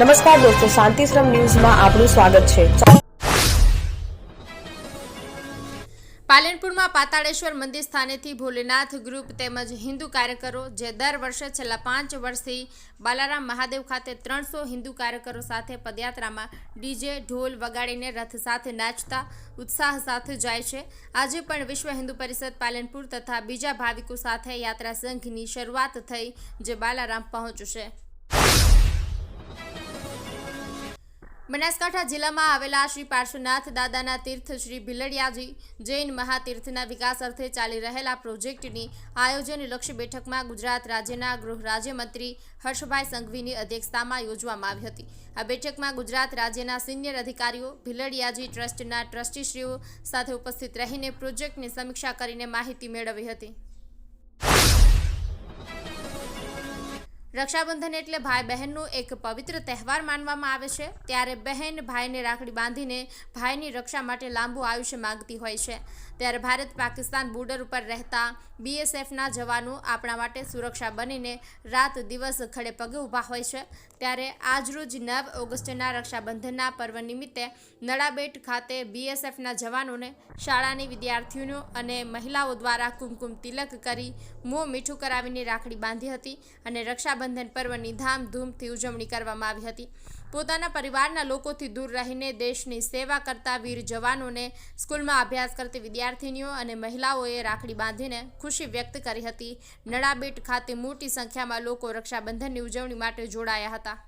નમસ્કાર દોસ્તો શાંતિશ્રમ ન્યૂઝમાં આપનું સ્વાગત છે. પાલનપુરમાં પાતાળેશ્વર મંદિર સ્થાનેથી ભોલેનાથ ગ્રુપ તેમજ હિન્દુ કાર્યકરો, જે દર વર્ષે છેલ્લા પાંચ વર્ષથી બાલારામ મહાદેવ ખાતે ત્રણસો હિન્દુ કાર્યકરો સાથે પદયાત્રામાં ડીજે, ઢોલ વગાડીને રથ સાથે નાચતા ઉત્સાહ સાથે જાય છે. આજે પણ વિશ્વ હિન્દુ પરિષદ પાલનપુર તથા બીજા ભાવિકો સાથે યાત્રા સંઘની શરૂઆત થઈ, જે બાલારામ પહોંચશે. બનાસકાંઠા જિલ્લામાં આવેલા શ્રી પાર્શ્વનાથ દાદાના તીર્થ શ્રી ભીલડિયાજી જૈન મહાતીર્થના વિકાસ અર્થે ચાલી રહેલા પ્રોજેક્ટની આયોજન લક્ષ્ય બેઠકમાં ગુજરાત રાજ્યના ગૃહ રાજ્યમંત્રી હર્ષભાઈ સંઘવીની અધ્યક્ષતામાં યોજવામાં આવી હતી. આ બેઠકમાં ગુજરાત રાજ્યના સિનિયર અધિકારીઓ, ભીલડિયાજી ટ્રસ્ટના ટ્રસ્ટીશ્રીઓ સાથે ઉપસ્થિત રહીને પ્રોજેક્ટની સમીક્ષા કરીને માહિતી મેળવી હતી. રક્ષાબંધન એટલે ભાઈ બહેનનો એક પવિત્ર તહેવાર માનવામાં આવે છે. ત્યારે બહેન ભાઈને રાખડી બાંધીને ભાઈની રક્ષા માટે લાંબુ આયુષ્ય માંગતી હોય છે. ત્યારે ભારત પાકિસ્તાન બોર્ડર ઉપર રહેતા બીએસએફના જવાનો આપણા માટે સુરક્ષા બનીને રાત દિવસ ખડે પગે ઊભા હોય છે. ત્યારે આજરોજ નવ ઓગસ્ટના રક્ષાબંધનના પર્વ નિમિત્તે નડાબેટ ખાતે બીએસએફના જવાનોને શાળાની વિદ્યાર્થીઓનો અને મહિલાઓ દ્વારા કુમકુમ તિલક કરી મોં મીઠું કરાવીને રાખડી બાંધી હતી અને રક્ષાબંધન પર્વની ધામધૂમથી ઉજવણી કરવામાં આવી હતી. પોતાના પરિવારના લોકોથી દૂર રહીને દેશની સેવા કરતા વીર જવાનોને સ્કૂલમાં અભ્યાસ કરતી વિદ્યાર્થીનીઓ અને મહિલાઓએ રાખડી બાંધીને ખુશી વ્યક્ત કરી હતી. નડાબેટ ખાતે મોટી સંખ્યામાં લોકો રક્ષાબંધનની ઉજવણી માટે જોડાયા હતા.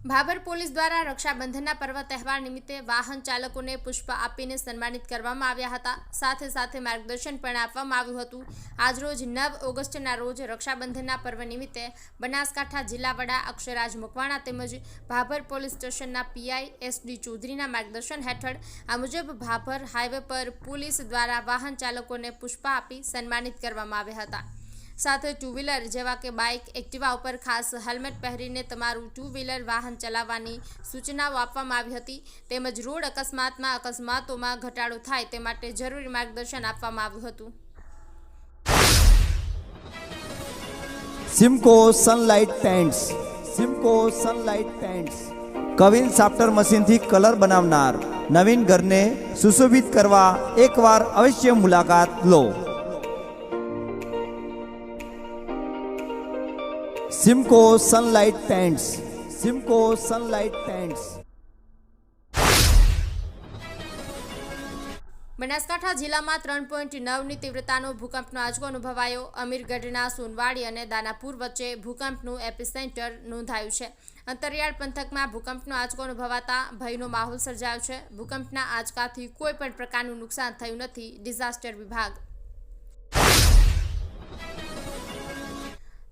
ભાભર પોલીસ દ્વારા રક્ષાબંધનના પર્વ તહેવાર નિમિત્તે વાહન ચાલકોને પુષ્પ આપીને સન્માનિત કરવામાં આવ્યા હતા. સાથે સાથે માર્ગદર્શન પણ આપવામાં આવ્યું હતું. આજરોજ નવ ઓગસ્ટના રોજ રક્ષાબંધનના પર્વ નિમિત્તે બનાસકાંઠા જિલ્લા વડા અક્ષરાજ મકવાણા તેમજ ભાભર પોલીસ સ્ટેશનના પીઆઈ એસડી ચૌધરીના માર્ગદર્શન હેઠળ આ મુજબ ભાભર હાઈવે પર પોલીસ દ્વારા વાહન ચાલકોને પુષ્પ આપી સન્માનિત કરવામાં આવ્યા હતા. સાથે ટુ વ્હીલર જેવા કે બાઇક, એક્ટિવા ઉપર ખાસ હેલ્મેટ પહેરીને તમારું ટુ વ્હીલર વાહન ચલાવવાની સૂચનાઓ આપવામાં આવી હતી. તેમજ રોડ અકસ્માતમાં અકસ્માતોમાં ઘટાડો થાય તે માટે જરૂરી માર્ગદર્શન આપવામાં આવ્યું હતું. Simco sunlight paints Simco sunlight paints queen સાફ્ટર મશીનથી કલર બનાવનાર નવીન ઘરને સુશોભિત કરવા એકવાર અવશ્ય મુલાકાત લો. Simco sunlight pants Simco sunlight pants Banaskantha જિલ્લામાં ત્રણ પોઈન્ટ નવની તીવ્રતાનો ભૂકંપનો આંચકો અનુભવાયો. અમીરગઢના સોનવાડી અને દાનાપુર વચ્ચે ભૂકંપનું એપિસેન્ટર નોંધાયું છે. અંતરિયાળ પંથકમાં ભૂકંપનો આંચકો અનુભવાતા ભયનો માહોલ સર્જાયો છે. ભૂકંપના આંચકાથી કોઈ પણ પ્રકારનું નુકસાન થયું નથી. ડિઝાસ્ટર વિભાગ.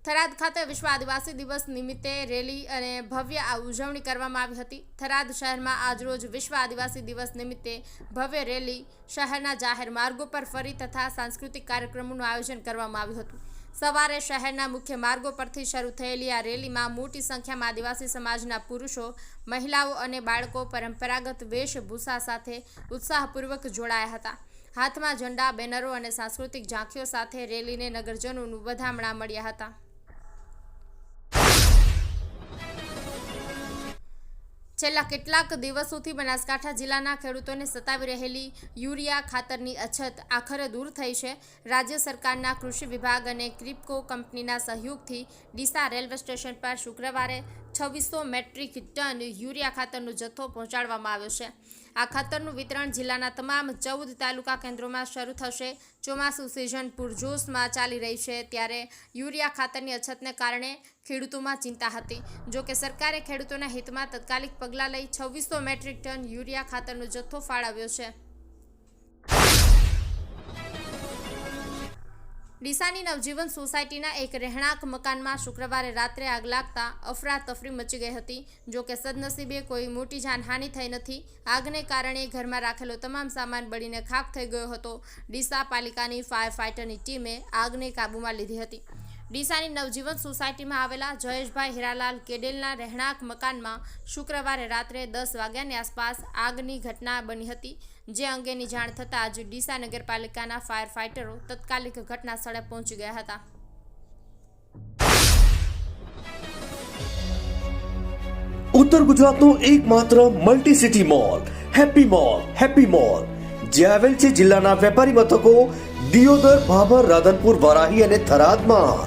થરાદ ખાતે વિશ્વ આદિવાસી દિવસ નિમિત્તે રેલી અને ભવ્ય આ ઉજવણી કરવામાં આવી હતી. થરાદ શહેરમાં આજરોજ વિશ્વ આદિવાસી દિવસ નિમિત્તે ભવ્ય રેલી શહેરના જાહેર માર્ગો પર ફરી તથા સાંસ્કૃતિક કાર્યક્રમોનું આયોજન કરવામાં આવ્યું હતું. સવારે શહેરના મુખ્ય માર્ગો પરથી શરૂ થયેલી આ રેલીમાં મોટી સંખ્યામાં આદિવાસી સમાજના પુરુષો, મહિલાઓ અને બાળકો પરંપરાગત વેશભૂષા સાથે ઉત્સાહપૂર્વક જોડાયા હતા. હાથમાં ઝંડા, બેનરો અને સાંસ્કૃતિક ઝાંખીઓ સાથે રેલીને નગરજનોનું વધામણા મળ્યા હતા. છેલ્લા કેટલાક દિવસોથી બનાસકાંઠા જિલ્લાના ખેડૂતોને સતાવી રહેલી યુરિયા ખાતરની અછત આખરે દૂર થઈ છે. રાજ્ય સરકારના કૃષિ વિભાગ અને ક્રિપકો કંપનીના સહયોગથી ડીસા રેલવે સ્ટેશન પર શુક્રવારે છવ્વીસો મેટ્રિક ટન યુરિયા ખાતરનો જથ્થો પહોંચાડવામાં આવ્યો છે. આ ખાતરનું વિતરણ જિલ્લાના તમામ ચૌદ તાલુકા કેન્દ્રોમાં શરૂ થશે. ચોમાસું સિઝન પૂરજોશમાં ચાલી રહી છે ત્યારે યુરિયા ખાતરની અછતને કારણે ખેડૂતોમાં ચિંતા હતી. જો કે સરકારે ખેડૂતોના હિતમાં તાત્કાલિક પગલાં લઈ છવ્વીસો મેટ્રિક ટન યુરિયા ખાતરનો જથ્થો ફાળવ્યો છે. ડીસાની નવજીવન સોસાયટીના એક રહેણાંક મકાનમાં શુક્રવારે રાત્રે આગ લાગતા અફરાતફરી મચી ગઈ હતી. જો કે સદનસીબે કોઈ મોટી જાનહાનિ થઈ નથી. આગને કારણે ઘરમાં રાખેલો તમામ સામાન બળીને ખાખ થઈ ગયો હતો. ડીસા પાલિકાની ફાયર ફાઇટરની ટીમે આગને કાબૂમાં લીધી હતી. ડીસાની નવજીવન સોસાયટીમાં આવેલા જયેશભાઈ હિરાલાલ કેડેલના રહેણાંક મકાનમાં શુક્રવારે રાત્રે દસ વાગ્યાની આસપાસ આગની ઘટના બની હતી. જે અંગેની જાણ થતાં જ ડીસા નગરપાલિકાના ફાયર ફાઇટરો તત્કાલિક ઘટના સ્થળે પહોંચી ગયા હતા. ઉત્તર ગુજરાતનો એકમાત્ર multi city mall Happy Mall Happy Mall, જે આવેલ છે જિલ્લાના વેપારી મથકો દિયોદર, ભાભર, રાધનપુર, વરાહી અને થરાદમાં.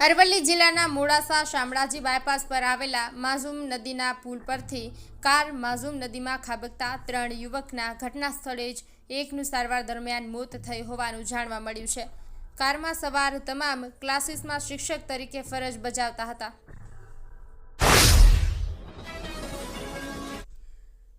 અરવલ્લી જિલ્લાના મોડાસા શામળાજી બાયપાસ પર આવેલા માઝુમ નદીના પુલ પરથી કાર માઝુમ નદીમાં ખાબકતા ત્રણ યુવકના ઘટના સ્થળે જ એકનું સારવાર દરમિયાન મોત થઈ હોવાનું જાણવા મળ્યું છે. કારમાં સવાર તમામ ક્લાસીસમાં શિક્ષક તરીકે ફરજ બજાવતા હતા.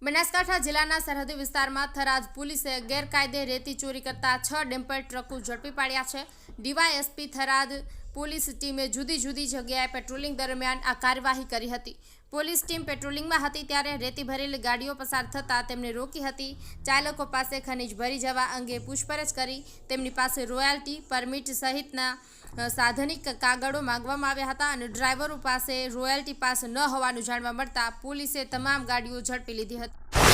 બનાસકાંઠા જિલ્લાના સરહદી વિસ્તારમાં થરાદ પોલીસે ગેરકાયદે રેતી ચોરી કરતા છ ડેમ્પર ટ્રકો ઝડપી પાડ્યા છે. ડીવાયએસપી થરાદ પોલીસ ટીમે જુદી જુદી જગ્યાએ પેટ્રોલિંગ દરમિયાન આ કાર્યવાહી કરી હતી. પોલીસ ટીમ પેટ્રોલિંગમાં હતી ત્યારે રેતી ભરેલી ગાડીઓ પસાર થતાં તેમને રોકી હતી. ચાલકો પાસે ખનીજ ભરી જવા અંગે પૂછપરછ કરી તેમની પાસે રોયલ્ટી પરમિટ સહિતના સાધનિક કાગળો માંગવામાં આવ્યા હતા અને ડ્રાઈવરો પાસે રોયલ્ટી પાસ ન હોવાનું જાણવા મળતા પોલીસે તમામ ગાડીઓ ઝડપી લીધી હતી.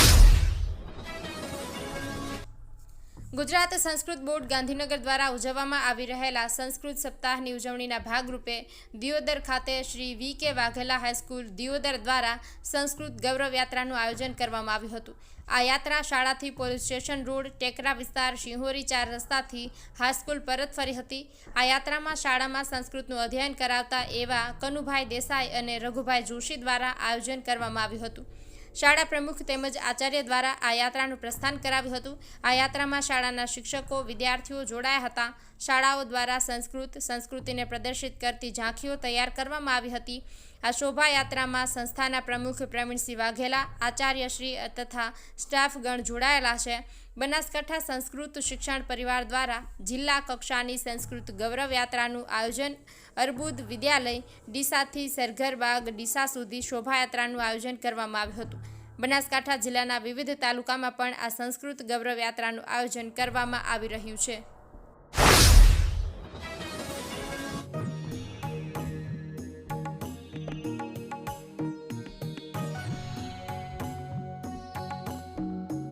ગુજરાત સંસ્કૃત બોર્ડ ગાંધીનગર દ્વારા ઉજવવામાં આવી રહેલા સંસ્કૃત સપ્તાહની ઉજવણીના ભાગરૂપે દિયોદર ખાતે શ્રી વી કે વાઘેલા હાઈસ્કૂલ દિયોદર દ્વારા સંસ્કૃત ગૌરવ યાત્રાનું આયોજન કરવામાં આવ્યું હતું. આ યાત્રા શાળાથી પોલીસ સ્ટેશન રોડ, ટેકરા વિસ્તાર, શિહોરી ચાર રસ્તાથી હાઈસ્કૂલ પરત ફરી હતી. આ યાત્રામાં શાળામાં સંસ્કૃતનું અધ્યયન કરાવતા એવા કનુભાઈ દેસાઈ અને રઘુભાઈ જોશી દ્વારા આયોજન કરવામાં આવ્યું હતું. શાળા પ્રમુખ તેમજ આચાર્ય દ્વારા આ યાત્રાનું પ્રસ્થાન કરાવ્યું હતું. આ યાત્રામાં શાળાના શિક્ષકો, વિદ્યાર્થીઓ જોડાયા હતા. શાળાઓ દ્વારા સંસ્કૃત, સંસ્કૃતિને પ્રદર્શિત કરતી ઝાંખીઓ તૈયાર કરવામાં આવી હતી. આ શોભાયાત્રામાં સંસ્થાના પ્રમુખ પ્રવીણસિંહ વાઘેલા, આચાર્યશ્રી તથા સ્ટાફગણ જોડાયેલા છે. બનાસકાંઠા સંસ્કૃત શિક્ષણ પરિવાર દ્વારા જિલ્લા કક્ષાની સંસ્કૃત ગૌરવ યાત્રાનું આયોજન અર્બુદ વિદ્યાલય ડીસાથી સરઘરબાગ ડીસા સુધી શોભાયાત્રાનું આયોજન કરવામાં આવ્યું હતું. બનાસકાંઠા જિલ્લાના વિવિધ તાલુકામાં પણ આ સંસ્કૃત ગૌરવ યાત્રાનું આયોજન કરવામાં આવી રહ્યું છે.